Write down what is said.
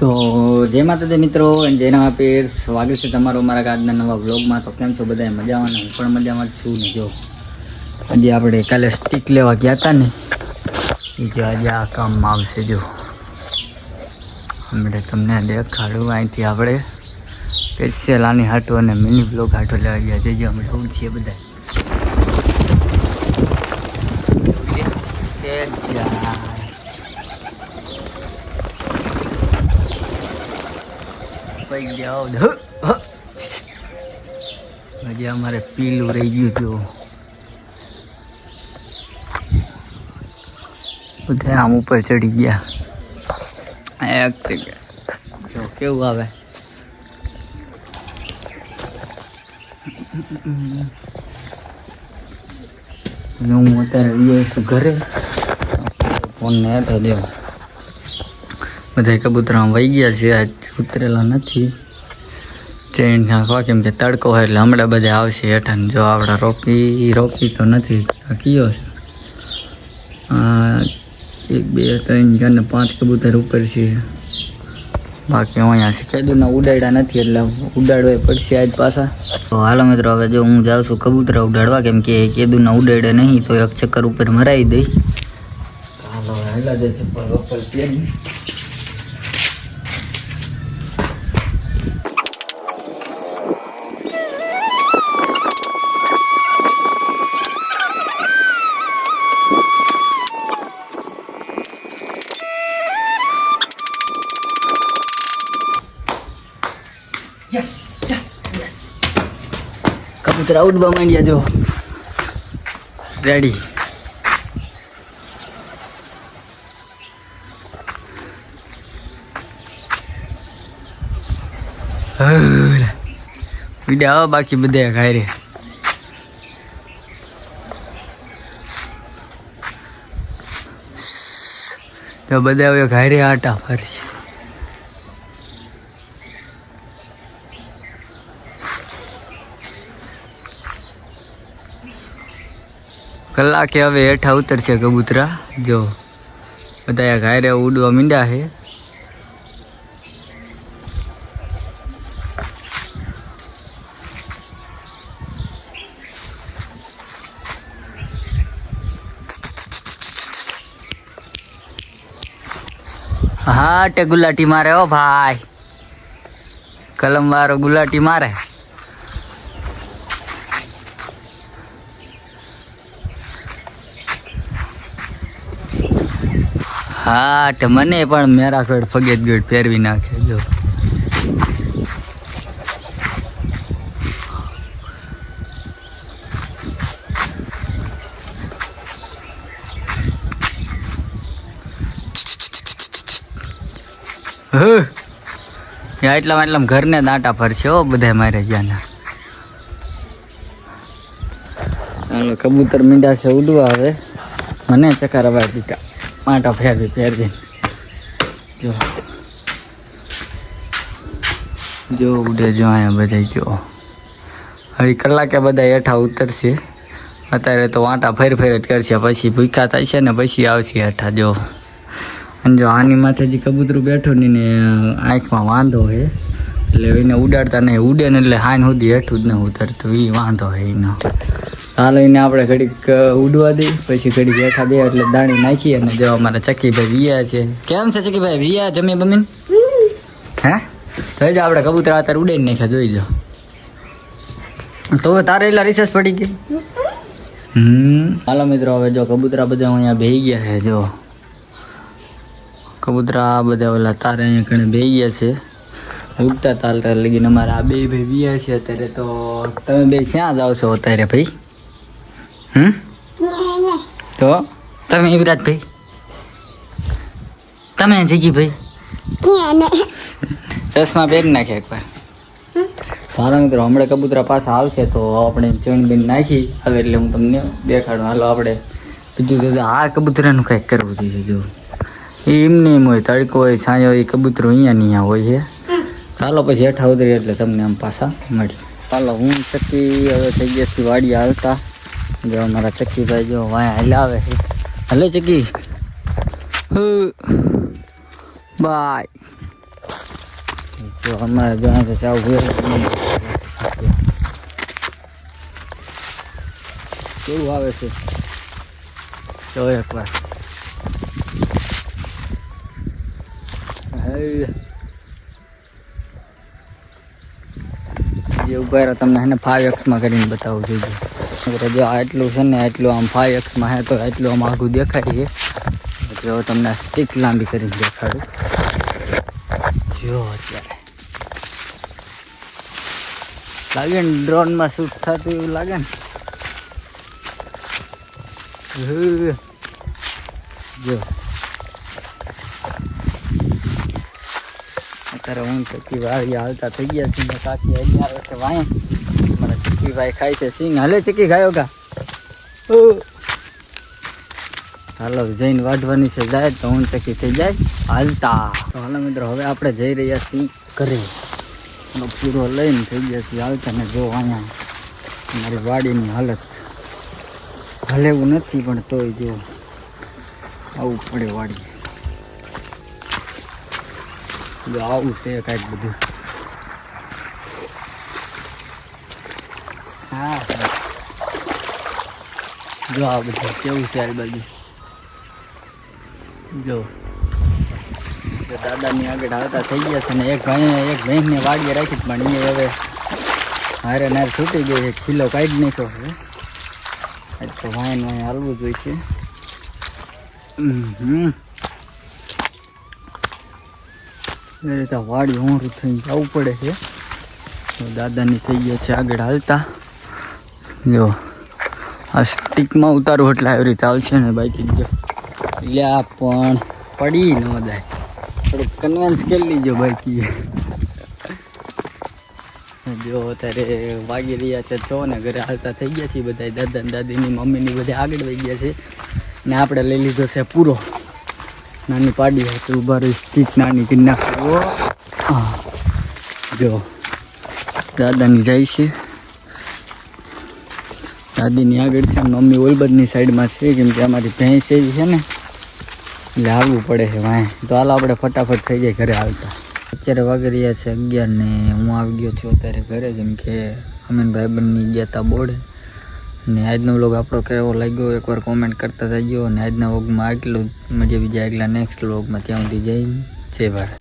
તો જય માતાજી મિત્રો, અને જેના પેર સ્વાગત છે તમારું અમારા આજના નવા વ્લોગમાં. તો કેમ છો બધા મજામાં હું પણ મજામાં છું ને જો. આજે આપણે કાલે સ્ટીક લેવા ગયા હતા ને, એ જો આજે આ કામમાં આવશે જો. હમણાં તમને દેખાડું, અહીંથી આપણે સ્પેશિયલ આની હાટો અને મિની બ્લોગ હાટો લેવા ગયા છે. જો અમે જવું છીએ બધા પૈ ગયા હજી અમારે પીલું રહી ગયું હતું બધા આમ ઉપર ચડી ગયા. જો, કેવું આવે? હું અત્યારે રહ્યો છું ઘરે. ફોનને હેઠો દેવો. બધા કબૂતરા વહી ગયા છે આજ. ઉતરેલા નથી. ચેન નાખવા કેમ કે તડકો હોય એટલે હમણાં બધા આવશે હેઠા જો આપણા રોકી રોકી તો નથી. આ કયો છે? એક, બે, ત્રણ, ચાર પાંચ કબૂતર ઉપર છે. બાકી અહીંયા છે ઉડાડ્યા નથી એટલે ઉડાડવા પડશે આજ પાછા. તો હાલો મિત્રો, હવે જો હું જાઉં છું કબૂતરા ઉડાડવા, કેમ કે કેદુના ઉડાડે નહીં, તો એક ચક્કર ઉપર મરાવી દઈ હાલો હેલા જાય ચપ્પલ વપ્પલ ઉડવા માંડ્યા જો. રેડી વિડા આવો બાકી બધા ખાઈ રે તો બધા હવે ઘાયરે આટા આટા ફરશે. કલાકે હવે હેઠા ઉતરશે કબૂતરા. જો, બધા ઘાયરે ઉડવા મીંડા છે. હા, તે ગુલાટી મારે ઓ ભાઈ. કલમ વાળો ગુલાટી મારે. હા તો મને પણ મેરા ફેડ ફગેટ ગેટ ફેરવી નાખે, જો. એટલા એટલા ઘરને દાંટા ફરશે હો બધા મારે જ્યાં હાલો, કબૂતર મીંડા છે, ઉડવા હવે. મને ચકાર અવાય દીકા માટો ફેરવી ફેરવી. જો. જો ઉડે જો અહીંયા બધા, જો. હવે કલાકે બધા હેઠા ઉતરશે. અત્યારે તો વાંટા ફેર ફેર જ કરશે. પછી ભૂખ્યા થાય છે ને પછી આવશે હેઠા, જો. અને જો આની માથે જે કબૂતરું બેઠું ને આંખમાં વાંધો હોય એટલે એને ઉડાડતા નહીં. ઉડે ને એટલે હાન સુધી હેઠું જ ન ઉતરતું એ વાંધો હોય એનો હાલ એને આપણે ઘડીક ઉડવા દઈ પછી ઘડીક હેઠા બે એટલે દાણી નાખી અને જો અમારા ચકીભાઈ વિયા છે. કેમ છે ચકીભાઈ વિયા જમી બમીન? હે? થઈ જાઓ આપણે કબૂતરા અત્યારે ઉડે નાખ્યા, જોઈ જો તો તારે એટલા રિસર્ચ પડી ગઈ? હમ. હાલો મિત્રો, હવે જો કબૂતરા બધા અહીંયા બેહી ગયા છે, જો. કબૂતરા બધા ઓલા તારે અહીંયા કણે બેહી ગયા છે. ઉગતા તાલતા લગીને અમારા આ બે ભાઈ વિયા છે અત્યારે, તો તમે બે ક્યાં જાઓ છો અત્યારે ભાઈ? હમ? તો તમે યુવરાજભાઈ તમે જીગી ભાઈ? ચશ્મા પહેરી નાખે એકવાર. સારા મિત્રો હમણાં કબૂતરા પાછા આવશે તો આપણે ચણ બીન નાખી. હવે એટલે હું તમને દેખાડું. હાલો આપણે બીજું તો આ કબૂતરાનું કંઈક કરવું જોઈએ જો. એ એમને એમ હોય તડકો હોય સાંજે હોય એ કબૂતરો અહીંયા અહીંયા હોય છે. ચાલો પછી હેઠા ઉતરી એટલે તમને આમ પાછા મળી. ચાલો હું ચક્કી હવે થઈ ગયા વાડી હાલતા. જો અમારા ચક્કીભાઈ જો વાયા હલાવે છે. હલે ચક્કી. બાય. તો અમારે જો અહીંયા ચાવ કેવું આવે છે? તો એકવાર હે. જે ઊભા રહ્યા, તમને એને ફાઈવ એક્સમાં કરીને બતાવું જોઈએ નકર જો આ એટલું છે ને એટલું આમ ફાઈવ એક્સમાં હે તો એટલું આમ આઘું દેખાય છે જો તમને સ્ટીક લાંબી કરીને દેખાડું. જો અત્યારે. લાગે ને ડ્રોનમાં શૂટ થતું એવું લાગે ને? હે. જો. અત્યારે હું ચક્કી વાળી હાલતા થઈ ગયા છે ને કાકી અહીંયા આવે છે વાય મને ભાઈ ખાય છે સિંગ હાલે ચીકી ખાયો કા હાલો જઈને વાઢવાની છે જાય તો હું ચકી થઈ જાય. હાલતા. તો હાલો મિત્રો હવે આપણે જઈ રહ્યા છીએ ઘરે. પૂરો લઈને થઈ ગયા છીએ હાલતા ને જો અહીંયા મારી વાડીની હાલત હાલે એવું નથી પણ તોય જો આવું પડે વાડી જો આવું છે કાંઈક બધું. હા જો આ બધું કેવું છે આ બાજુ જો. દાદાની આગળ આવતા થઈ ગયા છે ને, એક ભાઈ એક ભેંસને વાડીએ રાખી પણ એ હવે હારે નાર છૂટી ગઈ છે, ખીલો કાઢી નાખ્યો એટલે તો વાયન વાય હાલવું જોઈશે હમ. એ રીતે વાડી હોરું થઈને જવું પડે છે. દાદાની થઈ ગયા છે આગળ હાલતા. જો, આ સ્ટીકમાં ઉતારું એટલે આવી રીતે આવશે ને બાકી જો. લ્યા પણ પડી ન જાય. થોડુંક કન્વેન્સ કરી લીજો બાકી. જો, અત્યારે વાગી રહ્યા છે છો ને ઘરે હાલતા થઈ ગયા છે બધા દાદા દાદીની મમ્મીની બધા આગળ વહી ગયા છે. ને આપણે લઈ લીધો છે પૂરો. નાની પાડી હતી ઊભા રહી સ્ટીક નાની કરી નાખો. જો, દાદાની જાય છે. દાદીની આગળ છે, મમ્મી ઓલબદની સાઈડમાં છે, કેમ કે અમારી ભેંસ એ છે ને. એટલે આવવું પડે છે વાંહે. તો હાલ આપણે ફટાફટ થઈ જાય ઘરે આવતા અત્યારે વાગી રહ્યા છે અગિયાર ને હું આવી ગયો છું અત્યારે ઘરે, જેમ કે અમીનભાઈ ભાઈબંધની ગયા હતા બોર્ડ. ને આજનો વ્લોગ આપણો કેવો લાગ્યો, એકવાર કોમેન્ટ કરતા થઈ ગયો અને આજના વ્લોગમાં આટલું મજા બીજા આગલા નેક્સ્ટ વ્લોગમાં ત્યાં સુધી જઈને જય ભારત.